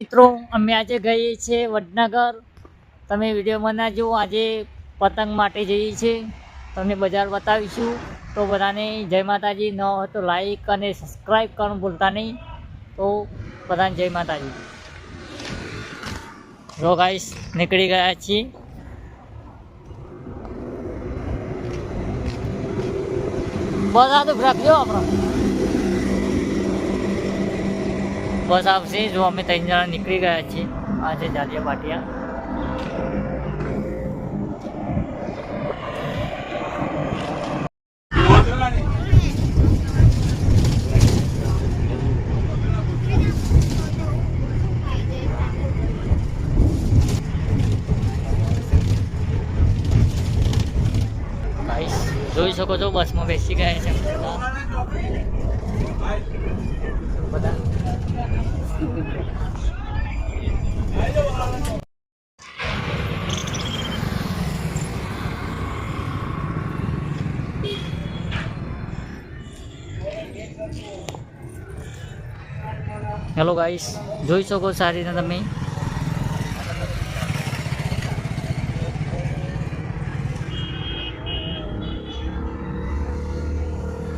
મિત્રો, અમે આજે ગઈએ છીએ વડનગર. તમે વિડીયોમાં ના જુઓ, આજે પતંગ માટે જઈએ છીએ. તમને બજાર બતાવીશું. તો બધાને જય માતાજી. ન હોય તો લાઈક અને સબસ્ક્રાઈબ કરવાનું ભૂલતા નહીં. તો બધાને જય માતાજી. જો ગાઈસ નીકળી ગયા છીએ. બધા તો રાખજો આપણો. બસ આવશે જો અમે ત્રણ જણા નીકળી ગયા છીએ. આજે જાલિયા પાટિયા જોઈ શકો છો, બસમાં બેસી ગયા છે. બધા બધા હેલો ગાઈસ જોઈ શકો સારી રીતે તમે.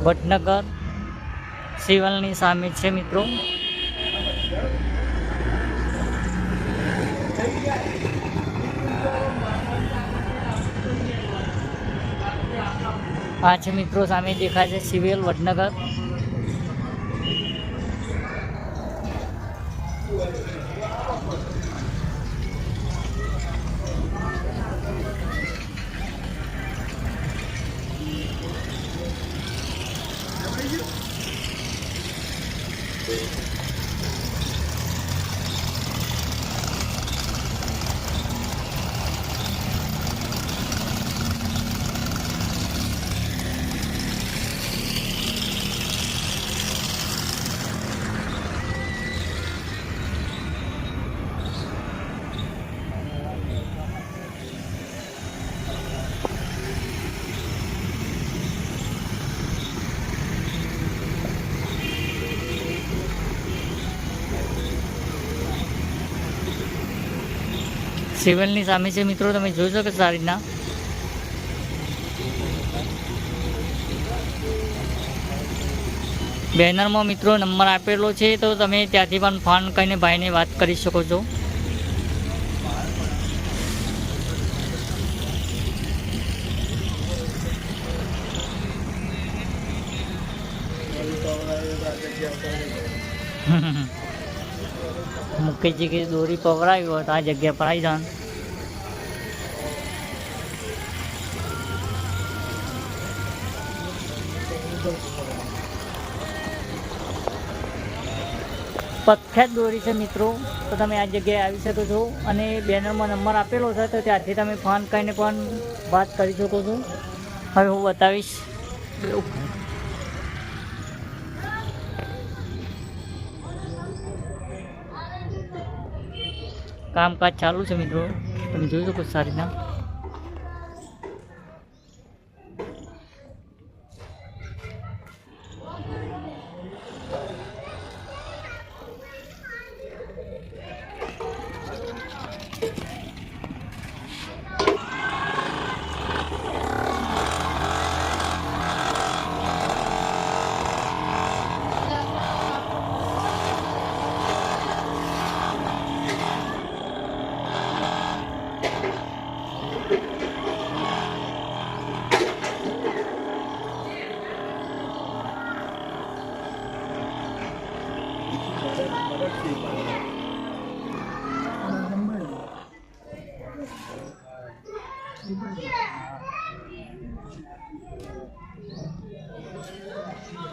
વડનગર સિવલની સામે છે મિત્રો. આ છે મિત્રો સામે દેખાય છે સિવિલ વડનગર. be. સિવિલની સામે છે. મિત્રો, તમે જોઈ શકો સારી રીતના. બેનરમાં મિત્રો નંબર આપેલો છે, તો તમે ત્યાંથી પણ ફોન કરીને ભાઈને વાત કરી શકો છો. મુખ્ય કે દોરી પવરાવી હોય આ જગ્યા પર આવી જવાનું પ્રખ્યાત દોરી છે મિત્રો. તો તમે આ જગ્યાએ આવી શકો છો અને બેનરમાં નંબર આપેલો છે તો ત્યાંથી તમે ફોન કરીને પણ વાત કરી શકો છો. હવે હું બતાવીશ. કામકાજ ચાલુ છે મિત્રો. તમે જોઈ શકો સારી રીતના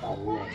અલા